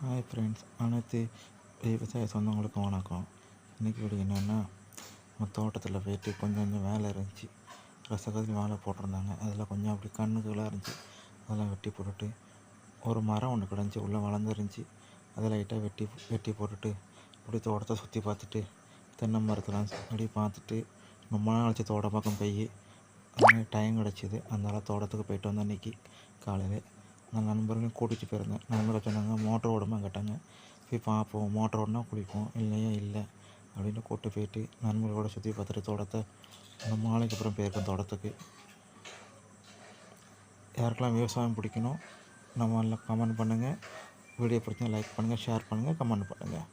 Hi friends அனைத்து விவசாய சொந்தங்களுக்கும் வணக்கம். இன்றைக்கி வீடியோ என்னென்னா நம்ம தோட்டத்தில் போயிட்டு கொஞ்சம் கொஞ்சம் வேலை இருந்துச்சு. ரசகதி வேலை போட்டிருந்தாங்க. அதில் கொஞ்சம் அப்படி கண்ணுகளாக இருந்துச்சு. அதெல்லாம் வெட்டி போட்டுட்டு ஒரு மரம் ஒன்று கிடந்துச்சு. உள்ளே வளர்ந்துருந்துச்சி. அதை லைட்டாக வெட்டி வெட்டி போட்டுட்டு அப்படி தோட்டத்தை சுற்றி பார்த்துட்டு தென்னை மரத்தெலாம் அப்படி பார்த்துட்டு ரொம்ப நாள் கழிச்சு தோட்ட பக்கம் போய் டைம் கிடச்சிது. அதனால் தோட்டத்துக்கு போயிட்டு வந்தேன் அன்றைக்கி காலையில் நான் நண்பர்களையும் கூட்டிகிட்டு போயிருந்தேன் நண்பர்கள் சொன்னாங்க மோட்டர் ஓடுமா? கேட்டாங்க. போய் பார்ப்போம். மோட்டர் ஓடனா குளிப்போம். இல்லையா? இல்லை. அப்படின்னு கூப்பிட்டு போயிட்டு நண்பர்களோட சுற்றி பார்த்துட்டு தோட்டத்தை ரொம்ப நாளைக்கு அப்புறம் போயிருக்கோம் தோட்டத்துக்கு. யாருக்கெல்லாம் விவசாயம் பிடிக்கணும் நம்ம கமெண்ட் பண்ணுங்கள் வீடியோ பிடிச்சா லைக் பண்ணுங்கள் ஷேர் பண்ணுங்கள் கமெண்ட் பண்ணுங்கள்